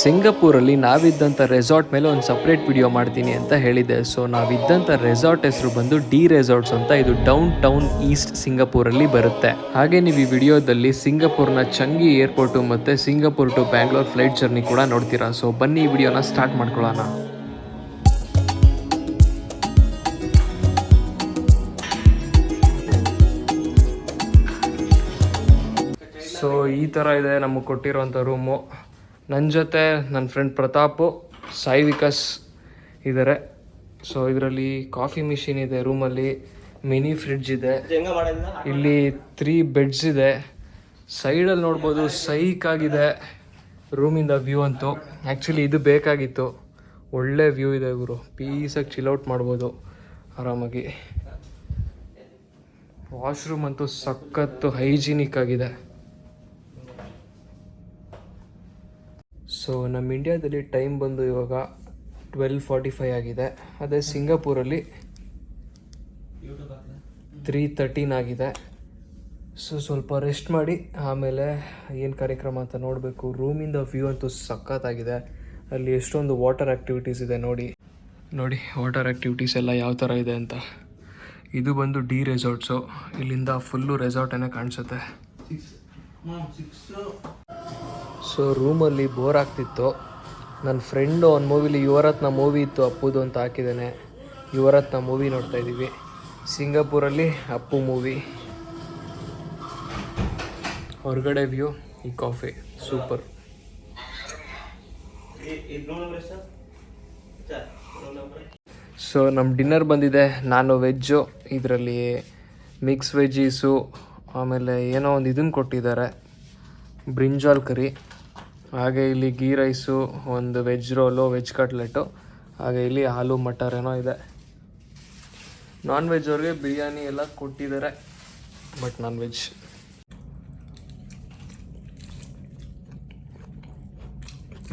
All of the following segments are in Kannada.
ಸಿಂಗಪೂರಲ್ಲಿ ನಾವಿದ್ದಂಥ ರೆಸಾರ್ಟ್ ಮೇಲೆ ಒಂದು ಸಪ್ರೇಟ್ ವಿಡಿಯೋ ಮಾಡ್ತೀನಿ ಅಂತ ಹೇಳಿದ್ದೆ ಸೊ ನಾವಿದ್ದಂಥ ರೆಸಾರ್ಟ್ ಹೆಸರು ಬಂದು ಡಿ ರೆಸಾರ್ಟ್ಸ್ ಅಂತ ಇದು ಡೌನ್ ಟೌನ್ ಈಸ್ಟ್ ಸಿಂಗಪೂರಲ್ಲಿ ಬರುತ್ತೆ. ಹಾಗೆ ನೀವು ಈ ವಿಡಿಯೋದಲ್ಲಿ ಸಿಂಗಪೂರ್ನ ಚಂಗಿ ಏರ್ಪೋರ್ಟು ಮತ್ತು Singapore to Bangalore flight journey ಕೂಡ ನೋಡ್ತೀರಾ. ಸೊ ಬನ್ನಿ ಈ ವಿಡಿಯೋನ ಸ್ಟಾರ್ಟ್ ಮಾಡ್ಕೊಳ್ಳೋಣ. ಸೊ ಈ ಥರ ಇದೆ ನಮಗೆ ಕೊಟ್ಟಿರೋಂಥ ರೂಮು. ನನ್ನ ಜೊತೆ ನನ್ನ ಫ್ರೆಂಡ್ ಪ್ರತಾಪು ಸಾಯಿ ವಿಕಾಸ್ ಇದ್ದಾರೆ ಸೊ ಇದರಲ್ಲಿ ಕಾಫಿ ಮಿಷಿನ್ ಇದೆ ರೂಮಲ್ಲಿ ಮಿನಿ ಫ್ರಿಡ್ಜ್ ಇದೆ. ಇಲ್ಲಿ ತ್ರೀ ಬೆಡ್ಸ್ ಇದೆ. ಸೈಡಲ್ಲಿ ನೋಡ್ಬೋದು ಸೈಕ್ ಆಗಿದೆ ರೂಮಿಂದ ವ್ಯೂ ಅಂತೂ. ಆ್ಯಕ್ಚುಲಿ ಇದು ಬೇಕಾಗಿತ್ತು. ಒಳ್ಳೆ ವ್ಯೂ ಇದೆ ಗುರು. ಪೀಸಾಗಿ ಚಿಲ್ಔಟ್ ಮಾಡ್ಬೋದು ಆರಾಮಾಗಿ. ವಾಶ್ರೂಮ್ ಅಂತೂ ಸಖತ್ತು ಹೈಜಿನಿಕ್ ಆಗಿದೆ. ಸೊ ನಮ್ಮ ಇಂಡಿಯಾದಲ್ಲಿ ಟೈಮ್ ಬಂದು ಇವಾಗ ಟ್ವೆಲ್ ಫಾರ್ಟಿ ಫೈವ್ ಆಗಿದೆ. ಅದೇ ಸಿಂಗಾಪುರಲ್ಲಿ ತ್ರೀ ತರ್ಟೀನ್ ಆಗಿದೆ. ಸೊ ಸ್ವಲ್ಪ ರೆಸ್ಟ್ ಮಾಡಿ, ಆಮೇಲೆ ಏನು ಕಾರ್ಯಕ್ರಮ ಅಂತ ನೋಡಬೇಕು. ರೂಮಿಂದ ವ್ಯೂ ಅಂತೂ ಸಖತ್ತಾಗಿದೆ. ಅಲ್ಲಿ ಎಷ್ಟೊಂದು ವಾಟರ್ ಆ್ಯಕ್ಟಿವಿಟೀಸ್ ಇದೆ ನೋಡಿ. ನೋಡಿ ವಾಟರ್ ಆ್ಯಕ್ಟಿವಿಟೀಸ್ ಎಲ್ಲ ಯಾವ ಥರ ಇದೆ ಅಂತ. ಇದು ಬಂದು ಡಿ ರೆಸಾರ್ಟ್ಸು ಇಲ್ಲಿಂದ ಫುಲ್ಲು ರೆಸಾರ್ಟೇ ಕಾಣಿಸುತ್ತೆ. ಸೊ ರೂಮಲ್ಲಿ ಬೋರ್ ಆಗ್ತಿತ್ತು. ನನ್ನ ಫ್ರೆಂಡು ಒಂದು ಮೂವಿಲಿ ಯುವರತ್ನ ಮೂವಿ ಇತ್ತು ಅಪ್ಪುದು ಅಂತ ಹಾಕಿದ್ದಾನೆ ಯುವರತ್ನ ಮೂವಿ ನೋಡ್ತಾ ಇದ್ದೀವಿ. ಸಿಂಗಾಪುರಲ್ಲಿ ಅಪ್ಪು ಮೂವಿ ಹೊರಗಡೆ ವ್ಯೂ ಈ ಕಾಫಿ ಸೂಪರ್ ಸೊ ನಮ್ಮ ಡಿನ್ನರ್ ಬಂದಿದೆ. ನಾನು ವೆಜ್ಜು ಇದರಲ್ಲಿ ಮಿಕ್ಸ್ ವೆಜ್ಜೀಸು ಆಮೇಲೆ ಏನೋ ಒಂದು ಇದನ್ನು ಕೊಟ್ಟಿದ್ದಾರೆ. ಬ್ರಿಂಜಾಲ್ ಕರಿ ಹಾಗೆ ಇಲ್ಲಿ ಗೀ ರೈಸು ಒಂದು ವೆಜ್ ರೋಲು ವೆಜ್ ಕಟ್ಲೆಟು ಹಾಗೆ ಇಲ್ಲಿ ಆಲೂ ಮಟರ್ ಏನೋ ಇದೆ. ನಾನ್ ವೆಜ್ ಅವ್ರಿಗೆ ಬಿರಿಯಾನಿ ಎಲ್ಲ ಕೊಟ್ಟಿದ್ದಾರೆ ಬಟ್ ನಾನ್ ವೆಜ್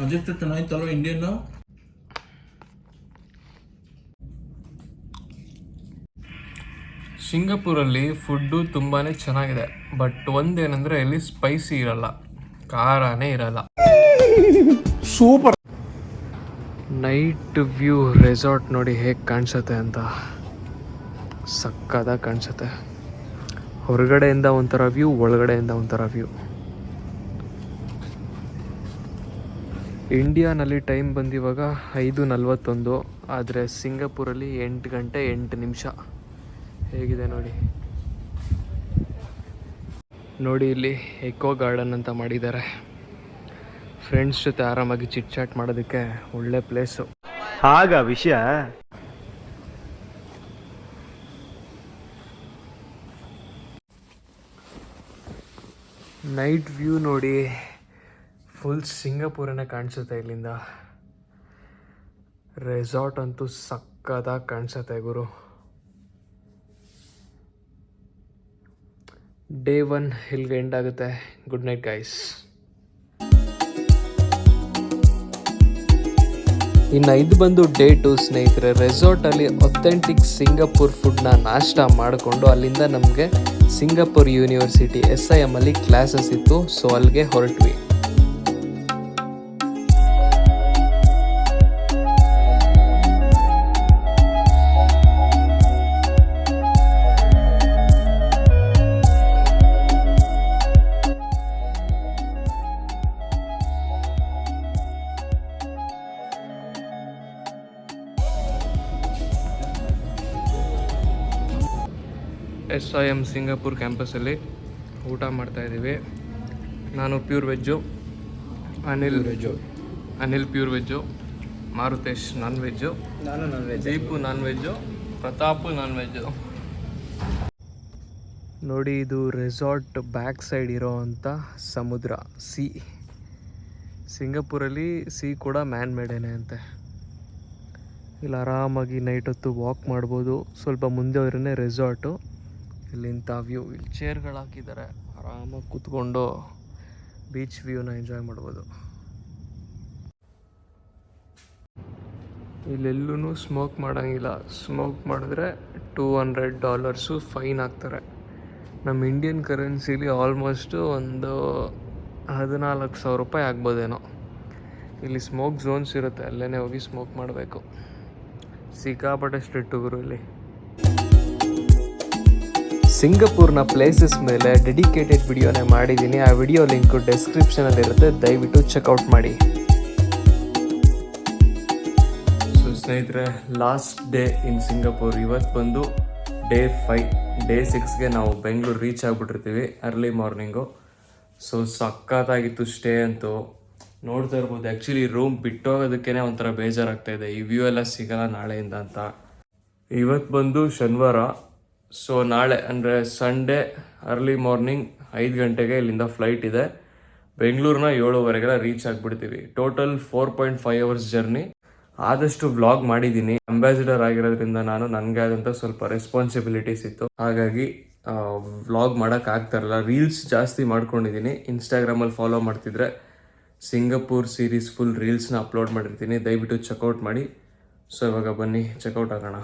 ಅದೆಷ್ಟು ಚೆನ್ನಾಗಿತ್ತಲ್ವ ಇಂಡಿಯನ್ ಸಿಂಗಪುರಲ್ಲಿ ಫುಡ್ಡು ತುಂಬಾ ಚೆನ್ನಾಗಿದೆ ಬಟ್ ಒಂದೇನೆಂದರೆ ಇಲ್ಲಿ ಸ್ಪೈಸಿ ಇರಲ್ಲ ಖಾರನೇ ಇರಲ್ಲ. ಸೂಪರ್. ನೈಟ್ ವ್ಯೂ ರೆಸಾರ್ಟ್ ನೋಡಿ ಹೇಗೆ ಕಾಣಿಸುತ್ತೆ ಅಂತ ಸಕ್ಕದಾಗಿ ಕಾಣಿಸುತ್ತೆ. ಹೊರಗಡೆಯಿಂದ ಒಂಥರ ವ್ಯೂ ಒಳಗಡೆಯಿಂದ ಒಂಥರ ವ್ಯೂ ಇಂಡಿಯಾನಲ್ಲಿ ಟೈಮ್ ಬಂದಿವಾಗ ಐದು ನಲ್ವತ್ತೊಂದು, ಆದರೆ ಸಿಂಗಪುರಲ್ಲಿ ಎಂಟು ಗಂಟೆ ಎಂಟು ನಿಮಿಷ. ಹೇಗಿದೆ ನೋಡಿ. ನೋಡಿ ಇಲ್ಲಿ ಎಕೋ ಗಾರ್ಡನ್ ಅಂತ ಮಾಡಿದ್ದಾರೆ. ಫ್ರೆಂಡ್ಸ್ ಜೊತೆ ಆರಾಮಾಗಿ ಚಿಟ್ ಚಾಟ್ ಮಾಡೋದಕ್ಕೆ ಒಳ್ಳೆ ಪ್ಲೇಸು ಆಗ ವಿಷಯ? ನೈಟ್ ವ್ಯೂ ನೋಡಿ ಫುಲ್ ಸಿಂಗಾಪುರನೇ ಕಾಣಿಸುತ್ತೆ ಇಲ್ಲಿಂದ. ರೆಸಾರ್ಟ್ ಅಂತೂ ಸಕ್ಕದಾಗಿ ಕಾಣಿಸುತ್ತೆ ಗುರು. ಡೇ ಒನ್ ಇಲ್ಲಿಗೆ ಎಂಡ್ ಆಗುತ್ತೆ. ಗುಡ್ ನೈಟ್ ಗೈಸ್ ಇನ್ನು ಇದು ಬಂದು ಡೇ ಟು ಸ್ನೇಹಿತರೆ ರೆಸಾರ್ಟಲ್ಲಿ ಅಥೆಂಟಿಕ್ ಸಿಂಗಪುರ್ ಫುಡ್ನ ನಾಷ್ಟ ಮಾಡಿಕೊಂಡು ಅಲ್ಲಿಂದ ನಮಗೆ Singapore university S I M ಅಲ್ಲಿ ಕ್ಲಾಸಸ್ ಇತ್ತು. ಸೊ ಅಲ್ಲಿಗೆ ಹೊರಟ್ವಿ. ಎಸ್ ಐ ಎಂ ಸಿಂಗಾಪುರ್ ಕ್ಯಾಂಪಸಲ್ಲಿ ಊಟ ಮಾಡ್ತಾ ಇದ್ದೀವಿ. ನಾನು pure veg Anil veg. Anil pure veg Marutesh non veg ನಾನು non veg Deepu non veg Pratap non veg. ನೋಡಿ ಇದು ರೆಸಾರ್ಟ್ ಬ್ಯಾಕ್ ಸೈಡ್ ಇರೋ ಅಂಥ ಸಮುದ್ರ ಸಿ. ಸಿಂಗಾಪುರಲ್ಲಿ ಸಿ ಕೂಡ ಮ್ಯಾನ್ ಮೇಡೇನೆ ಅಂತೆ. ಇಲ್ಲಿ ಆರಾಮಾಗಿ ನೈಟ್ ಹೊತ್ತು ವಾಕ್ ಮಾಡ್ಬೋದು. ಸ್ವಲ್ಪ ಮುಂದೆ ಅವರೇ ರೆಸಾರ್ಟು. ಇಲ್ಲಿಂಥ ವ್ಯೂ, ಇಲ್ಲಿ ಚೇರ್ಗಳು ಹಾಕಿದ್ದಾರೆ. ಆರಾಮಾಗಿ ಕೂತ್ಕೊಂಡು ಬೀಚ್ ವ್ಯೂನ ಎಂಜಾಯ್ ಮಾಡ್ಬೋದು. ಇಲ್ಲೆಲ್ಲೂ ಸ್ಮೋಕ್ ಮಾಡೋಂಗಿಲ್ಲ. ಸ್ಮೋಕ್ ಮಾಡಿದ್ರೆ ಟೂ ಹಂಡ್ರೆಡ್ ಡಾಲರ್ಸು ಫೈನ್ ಹಾಕ್ತಾರೆ ನಮ್ಮ ಇಂಡಿಯನ್ ಕರೆನ್ಸಿಲಿ ಆಲ್ಮೋಸ್ಟು ಒಂದು ಹದಿನಾಲ್ಕು ಸಾವಿರ ರೂಪಾಯಿ ಆಗ್ಬೋದೇನೋ. ಇಲ್ಲಿ ಸ್ಮೋಕ್ ಝೋನ್ಸ್ ಇರುತ್ತೆ ಅಲ್ಲೇ ಹೋಗಿ ಸ್ಮೋಕ್ ಮಾಡಬೇಕು. ಸಿಕ್ಕಾಪಟ್ಟೆ ಸ್ಟ್ರಿಕ್ಟ್ ಗುರು ಇಲ್ಲಿ. ಸಿಂಗಪೂರ್ನ ಪ್ಲೇಸಸ್ ಮೇಲೆ ಡೆಡಿಕೇಟೆಡ್ ವಿಡಿಯೋನೇ ಮಾಡಿದ್ದೀನಿ. ಆ ವಿಡಿಯೋ ಲಿಂಕು ಇರುತ್ತೆ. ದಯವಿಟ್ಟು ಚೆಕ್ಔಟ್ ಮಾಡಿ. ಸೊ ಸ್ನೇಹಿತರೆ ಲಾಸ್ಟ್ ಡೇ ಇನ್ ಸಿಂಗಪೂರ್ ಇವತ್ತು ಬಂದು ಡೇ ಫೈವ್ ಡೇ ಸಿಕ್ಸ್ಗೆ ನಾವು ಬೆಂಗಳೂರು ರೀಚ್ ಆಗಿಬಿಟ್ಟಿರ್ತೀವಿ ಅರ್ಲಿ ಮಾರ್ನಿಂಗು ಸೊ ಸಖತ್ತಾಗಿತ್ತು ಸ್ಟೇ ಅಂತೂ. ನೋಡ್ತಾ ಇರ್ಬೋದು ಆ್ಯಕ್ಚುಲಿ ರೂಮ್ ಬಿಟ್ಟೋಗೋದಕ್ಕೇ ಒಂಥರ ಬೇಜಾರಾಗ್ತಾ ಇದೆ. ಈ ವ್ಯೂ ಎಲ್ಲ ಸಿಗಲ್ಲ ನಾಳೆಯಿಂದ ಅಂತ. ಇವತ್ತು ಬಂದು ಶನಿವಾರ. ಸೊ ನಾಳೆ ಅಂದರೆ ಸಂಡೇ ಅರ್ಲಿ ಮಾರ್ನಿಂಗ್ ಐದು ಗಂಟೆಗೆ ಇಲ್ಲಿಂದ ಫ್ಲೈಟ್ ಇದೆ. ಬೆಂಗಳೂರಿನ ಏಳುವರೆಗೆಲ್ಲ reach ಆಗಿಬಿಡ್ತೀವಿ. Total four point five hours journey ಆದಷ್ಟು ವ್ಲಾಗ್ ಮಾಡಿದ್ದೀನಿ. ಅಂಬಾಸಿಡರ್ ಆಗಿರೋದ್ರಿಂದ ನಾನು ನನಗೆ ಆದಂಥ ಸ್ವಲ್ಪ ರೆಸ್ಪಾನ್ಸಿಬಿಲಿಟೀಸ್ ಇತ್ತು. ಹಾಗಾಗಿ ವ್ಲಾಗ್ ಮಾಡೋಕೆ ಆಗ್ತಾ ಇರಲ್ಲ. ರೀಲ್ಸ್ ಜಾಸ್ತಿ ಮಾಡ್ಕೊಂಡಿದ್ದೀನಿ. ಇನ್ಸ್ಟಾಗ್ರಾಮಲ್ಲಿ ಫಾಲೋ ಮಾಡ್ತಿದ್ರೆ ಸಿಂಗಪೂರ್ ಸೀರೀಸ್ ಫುಲ್ ರೀಲ್ಸ್ನ ಅಪ್ಲೋಡ್ ಮಾಡಿರ್ತೀನಿ. ದಯವಿಟ್ಟು ಚೆಕ್ಔಟ್ ಮಾಡಿ. ಸೊ ಇವಾಗ ಬನ್ನಿ. ಚೆಕ್ಔಟ್ ಆಗೋಣ.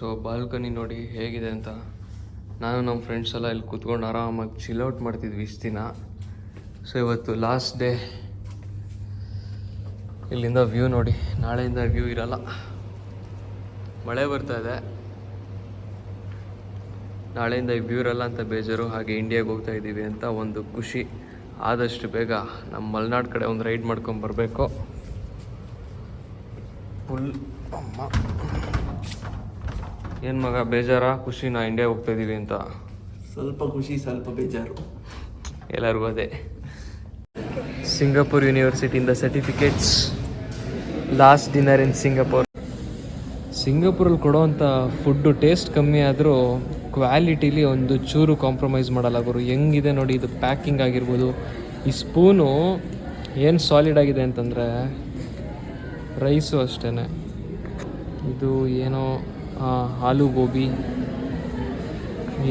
ಸೊ ಬಾಲ್ಕನಿ ನೋಡಿ ಹೇಗಿದೆ ಅಂತ. ನಾನು ನಮ್ಮ ಫ್ರೆಂಡ್ಸ್ ಎಲ್ಲ ಇಲ್ಲಿ ಕೂತ್ಕೊಂಡು ಆರಾಮಾಗಿ ಚಿಲ್ಔಟ್ ಮಾಡ್ತಿದ್ವಿ ಇಷ್ಟು ದಿನ. ಸೊ ಇವತ್ತು ಲಾಸ್ಟ್ ಡೇ ಇಲ್ಲಿಂದ ವ್ಯೂ ನೋಡಿ. ನಾಳೆಯಿಂದ ವ್ಯೂ ಇರಲ್ಲ. ಮಳೆ ಬರ್ತಾ ಇದೆ. ನಾಳೆಯಿಂದ ವ್ಯೂ ಇರಲ್ಲ ಅಂತ ಬೇಜಾರು. ಹಾಗೆ ಇಂಡಿಯಾಗೆ ಹೋಗ್ತಾ ಇದ್ದೀವಿ ಅಂತ ಒಂದು ಖುಷಿ. ಆದಷ್ಟು ಬೇಗ ನಮ್ಮ ಮಲೆನಾಡು ಕಡೆ ಒಂದು ರೈಡ್ ಮಾಡ್ಕೊಂಡು ಬರಬೇಕು. ಫುಲ್ ಅಮ್ಮ. ಏನು ಮಗ ಬೇಜಾರಾ? ಖುಷಿ ನಾ ಇಂಡಿಯಾ ಹೋಗ್ತಾ ಇದೀವಿ ಅಂತ. ಸ್ವಲ್ಪ ಖುಷಿ ಸ್ವಲ್ಪ ಬೇಜಾರು. ಎಲ್ಲರಿಗೂ ಅದೇ. Singapore ಯೂನಿವರ್ಸಿಟಿಯಿಂದ certificates last dinner in Singapore ಸಿಂಗಾಪುರಲ್ಲಿ ಕೊಡೋವಂಥ ಫುಡ್ಡು ಟೇಸ್ಟ್ ಕಮ್ಮಿ ಆದರೂ ಕ್ವಾಲಿಟಿಲಿ ಒಂದು ಚೂರು ಕಾಂಪ್ರಮೈಸ್ ಮಾಡಲ್ಲ ಗುರು. ಹೆಂಗಿದೆ ನೋಡಿ ಇದು ಪ್ಯಾಕಿಂಗ್ ಆಗಿರ್ಬೋದು. ಈ ಸ್ಪೂನು ಏನು ಸಾಲಿಡ್ ಆಗಿದೆ ಅಂತಂದರೆ ರೈಸು ಅಷ್ಟೇ ಇದು ಏನೋ ಆಲೂ ಗೋಬಿ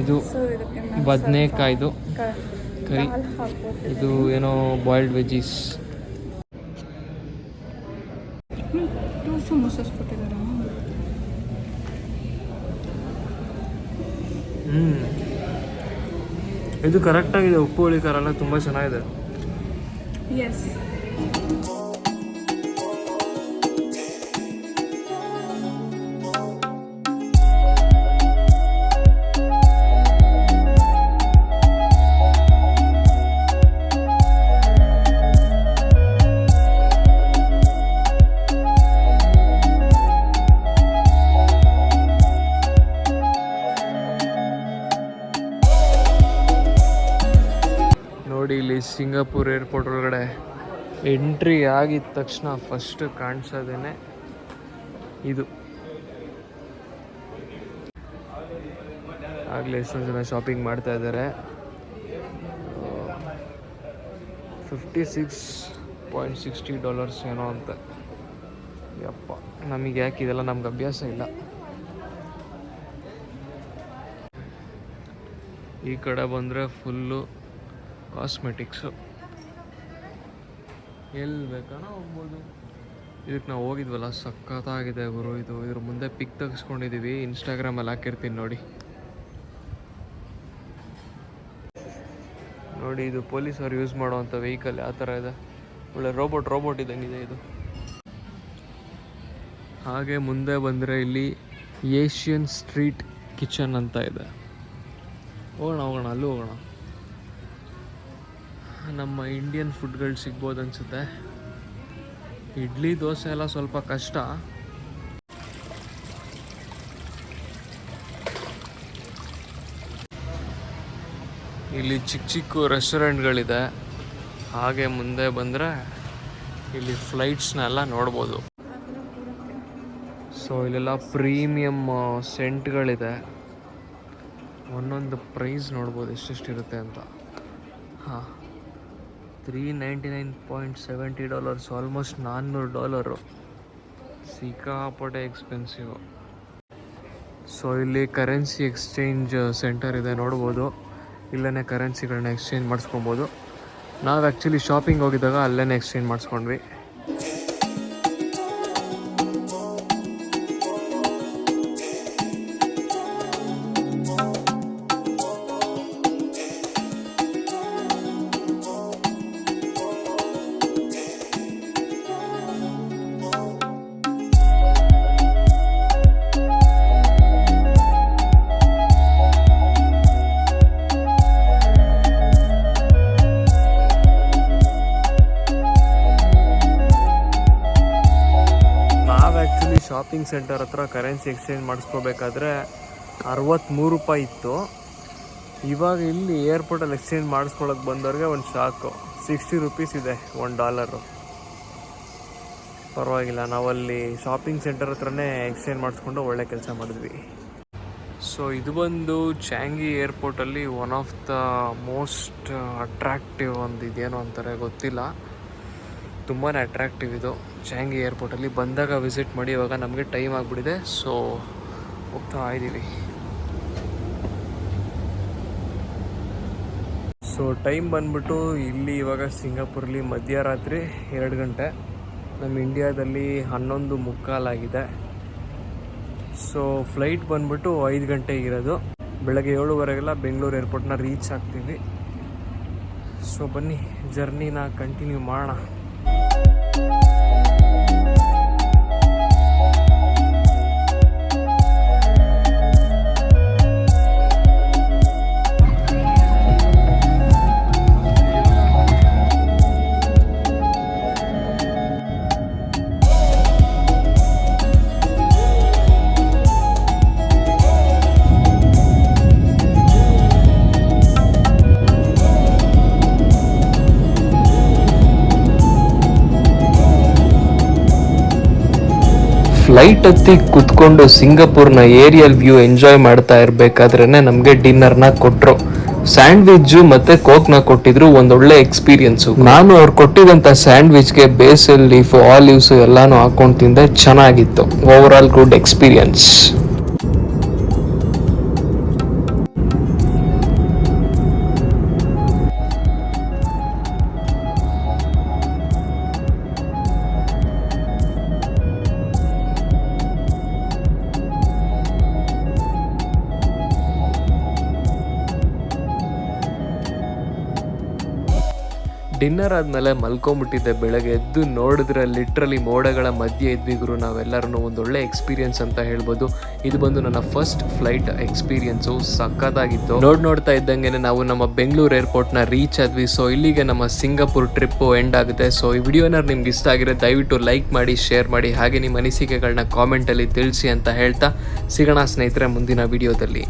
ಇದು ಬದನೆಕಾಯ್ದು ಕರಿ. ಇದು ಏನೋ ಬಾಯ್ಲ್ಡ್ ವೆಜ್ಜೀಸ್ ಹ್ಞೂ ಇದು ಕರೆಕ್ಟಾಗಿದೆ ಉಪ್ಪು ಹುಳಿ ಖಾರ ಎಲ್ಲ ತುಂಬ ಚೆನ್ನಾಗಿದೆ. ಸಿಂಗಾಪುರ್ ಏರ್ಪೋರ್ಟ್ ಒಳಗಡೆ ಎಂಟ್ರಿ ಆಗಿದ ತಕ್ಷಣ ಫಸ್ಟ್ ಕಾಣಿಸೋದೇನೆ ಇದು. ಆಗಲೇ ಎಷ್ಟೊಂದು ಜನ ಶಾಪಿಂಗ್ ಮಾಡ್ತಾ ಇದ್ದಾರೆ fifty six point sixty dollars ಏನೋ ಅಂತ. ಯಪ್ಪ, ನಮಗೆ ಯಾಕೆ ಇದೆಲ್ಲ ನಮ್ಗೆ ಅಭ್ಯಾಸ ಇಲ್ಲ. ಈ ಕಡೆ ಬಂದರೆ ಫುಲ್ಲು ಕಾಸ್ಮೆಟಿಕ್ಸು ಎಲ್ಲಿ ಬೇಕಾನೋ ಹೋಗ್ಬೋದು. ಇದಕ್ಕೆ ನಾವು ಹೋಗಿದ್ವಲ್ಲ, ಸಖತ್ತಾಗಿದೆ ಗುರು ಇದು. ಇದ್ರ ಮುಂದೆ ಪಿಕ್ ತೆಗೆಸ್ಕೊಂಡಿದ್ದೀವಿ ಇನ್ಸ್ಟಾಗ್ರಾಮಲ್ಲಿ ಹಾಕಿರ್ತೀನಿ ನೋಡಿ. ನೋಡಿ ಇದು ಪೊಲೀಸರು ಯೂಸ್ ಮಾಡುವಂಥ ವೆಹಿಕಲ್ ಯಾವ ಥರ ಇದೆ. ಒಳ್ಳೆ ರೋಬೋಟ್ ರೋಬೋಟ್ ಇದ್ದಂಗಿದೆ ಇದು. ಹಾಗೆ ಮುಂದೆ ಬಂದರೆ ಇಲ್ಲಿ ಏಷ್ಯನ್ ಸ್ಟ್ರೀಟ್ ಕಿಚನ್ ಅಂತ ಇದೆ. ಹೋಗೋಣ ಹೋಗೋಣ, ಅಲ್ಲೂ ಹೋಗೋಣ. ನಮ್ಮ ಇಂಡಿಯನ್ ಫುಡ್ಗಳು ಸಿಗ್ಬೋದು ಅನಿಸುತ್ತೆ. ಇಡ್ಲಿ, ದೋಸೆ ಎಲ್ಲ ಸ್ವಲ್ಪ ಕಷ್ಟ. ಇಲ್ಲಿ ಚಿಕ್ಕ ಚಿಕ್ಕ ರೆಸ್ಟೋರೆಂಟ್ಗಳಿದೆ ಹಾಗೆ ಮುಂದೆ ಬಂದರೆ ಇಲ್ಲಿ ಫ್ಲೈಟ್ಸ್ನೆಲ್ಲ ನೋಡ್ಬೋದು. ಸೊ ಇಲ್ಲೆಲ್ಲ ಪ್ರೀಮಿಯಮ್ ಸೆಂಟ್ಗಳಿದೆ ಒಂದೊಂದು ಪ್ರೈಸ್ ನೋಡ್ಬೋದು ಎಷ್ಟೆಷ್ಟಿರುತ್ತೆ ಅಂತ. ಹಾಂ. Three ninety nine point seventy dollars almost ನಾನ್ನೂರು ಡಾಲರು ಸಿಕ್ಕಾಪಟ್ಟೆ ಎಕ್ಸ್ಪೆನ್ಸಿವ್ ಸೊ ಇಲ್ಲಿ ಕರೆನ್ಸಿ ಎಕ್ಸ್ಚೇಂಜ್ ಸೆಂಟರ್ ಇದೆ, ನೋಡ್ಬೋದು. ಇಲ್ಲೇ ಕರೆನ್ಸಿಗಳನ್ನ ಎಕ್ಸ್ಚೇಂಜ್ ಮಾಡಿಸ್ಕೊಬೋದು. ನಾವು ಆ್ಯಕ್ಚುಲಿ ಶಾಪಿಂಗ್ ಹೋಗಿದ್ದಾಗ ಅಲ್ಲೇ ಎಕ್ಸ್ಚೇಂಜ್ ಮಾಡಿಸ್ಕೊಂಡ್ವಿ. ಶಾಪಿಂಗ್ ಸೆಂಟರ್ ಹತ್ರ ಕರೆನ್ಸಿ ಎಕ್ಸ್ಚೇಂಜ್ ಮಾಡಿಸ್ಕೋಬೇಕಾದ್ರೆ ಅರವತ್ತ್ಮೂರು ರೂಪಾಯಿ ಇತ್ತು. ಇವಾಗ ಇಲ್ಲಿ ಏರ್ಪೋರ್ಟಲ್ಲಿ ಎಕ್ಸ್ಚೇಂಜ್ ಮಾಡಿಸ್ಕೊಳಕ್ಕೆ ಬಂದವ್ರಿಗೆ ಒಂದು ಶಾಕು ಸಿಕ್ಸ್ಟಿ ರುಪೀಸ್ ಇದೆ, ಒಂದು ಡಾಲರು ಪರವಾಗಿಲ್ಲ, ನಾವಲ್ಲಿ ಶಾಪಿಂಗ್ ಸೆಂಟರ್ ಹತ್ರನೇ ಎಕ್ಸ್ಚೇಂಜ್ ಮಾಡಿಸ್ಕೊಂಡು ಒಳ್ಳೆ ಕೆಲಸ ಮಾಡಿದ್ವಿ. ಸೊ ಇದು ಬಂದು Changi ಏರ್ಪೋರ್ಟಲ್ಲಿ one of the most attractive ಒಂದು ಇದೇನು ಅಂತಾರೆ, ಗೊತ್ತಿಲ್ಲ. ತುಂಬಾ ಅಟ್ರಾಕ್ಟಿವ್ ಇದು. ಚಾಂಗಿ ಏರ್ಪೋರ್ಟಲ್ಲಿ ಬಂದಾಗ ವಿಸಿಟ್ ಮಾಡಿ ಇವಾಗ ನಮಗೆ ಟೈಮ್ ಆಗಿಬಿಟ್ಟಿದೆ. ಸೊ ಹೋಗ್ತಾ ಇದ್ದೀವಿ ಸೊ ಟೈಮ್ ಬಂದ್ಬಿಟ್ಟು ಇಲ್ಲಿ ಇವಾಗ ಸಿಂಗಾಪುರಲ್ಲಿ ಮಧ್ಯರಾತ್ರಿ ಎರಡು ಗಂಟೆ. ನಮ್ಮ ಇಂಡಿಯಾದಲ್ಲಿ ಹನ್ನೊಂದು ಮುಕ್ಕಾಲಾಗಿದೆ ಸೊ ಫ್ಲೈಟ್ ಬಂದ್ಬಿಟ್ಟು ಐದು ಗಂಟೆಗೆ ಇರೋದು. ಬೆಳಗ್ಗೆ ಏಳುವರೆಗೆಲ್ಲ ಬೆಂಗಳೂರು ಏರ್ಪೋರ್ಟ್ನ ರೀಚ್ ಆಗ್ತೀವಿ. ಸೊ ಬನ್ನಿ ಜರ್ನಿನ ಕಂಟಿನ್ಯೂ ಮಾಡೋಣ. ಫ್ಲೈಟ್ ಹತ್ತಿ ಕುತ್ಕೊಂಡು ಸಿಂಗಾಪುರ್ನ ಏರಿಯಲ್ ವ್ಯೂ ಎಂಜಾಯ್ ಮಾಡ್ತಾ ಇರಬೇಕಾದ್ರೆ ನಮಗೆ ಡಿನ್ನರ್ನ ಕೊಟ್ಟರು ಸ್ಯಾಂಡ್ವಿಚ್ಚು ಮತ್ತೆ ಕೋಕ್ನ ಕೊಟ್ಟಿದ್ರು ಒಂದೊಳ್ಳೆ ಎಕ್ಸ್ಪೀರಿಯನ್ಸು. ನಾನು ಅವ್ರು ಕೊಟ್ಟಿದಂತ ಸ್ಯಾಂಡ್ವಿಚ್ಗೆ ಬೇಸಲ್ ಲೀಫ್, ಆಲಿವ್ಸ್ ಎಲ್ಲಾನು ಹಾಕೊಂಡು ತಿಂದೆ, ಚೆನ್ನಾಗಿತ್ತು. Over all good experience dinner ಆದಮೇಲೆ ಮಲ್ಕೊಂಬಿಟ್ಟಿದ್ದೆ ಬೆಳಗ್ಗೆ ಎದ್ದು ನೋಡಿದ್ರೆ ಲಿಟ್ರಲಿ ಮೋಡಗಳ ಮಧ್ಯೆ ಇದ್ವಿ ಗುರು ಒಂದು ಒಂದೊಳ್ಳೆ ಎಕ್ಸ್ಪೀರಿಯನ್ಸ್ ಅಂತ ಹೇಳ್ಬೋದು. ಇದು ಬಂದು ನನ್ನ ಫಸ್ಟ್ ಫ್ಲೈಟ್ ಎಕ್ಸ್ಪೀರಿಯನ್ಸು. ಸಕ್ಕತ್ತಾಗಿತ್ತು ನೋಡಿ ನೋಡ್ತಾ ಇದ್ದಂಗೆ ನಾವು ನಮ್ಮ ಬೆಂಗಳೂರು ಏರ್ಪೋರ್ಟ್ನ ರೀಚ್ ಆದ್ವಿ. ಸೊ ಇಲ್ಲಿಗೆ ನಮ್ಮ ಸಿಂಗಾಪುರ್ ಟ್ರಿಪ್ಪು ಎಂಡ್ ಆಗುತ್ತೆ. ಸೊ ಈ ವಿಡಿಯೋನ ನಿಮ್ಗೆ ಇಷ್ಟ ಆಗಿರೋ ದಯವಿಟ್ಟು ಲೈಕ್ ಮಾಡಿ ಶೇರ್ ಮಾಡಿ, ಹಾಗೆ ನಿಮ್ಮ ಅನಿಸಿಕೆಗಳನ್ನ ಕಾಮೆಂಟಲ್ಲಿ ತಿಳಿಸಿ ಅಂತ ಹೇಳ್ತಾ ಸಿಗೋಣ ಸ್ನೇಹಿತರೆ ಮುಂದಿನ ವಿಡಿಯೋದಲ್ಲಿ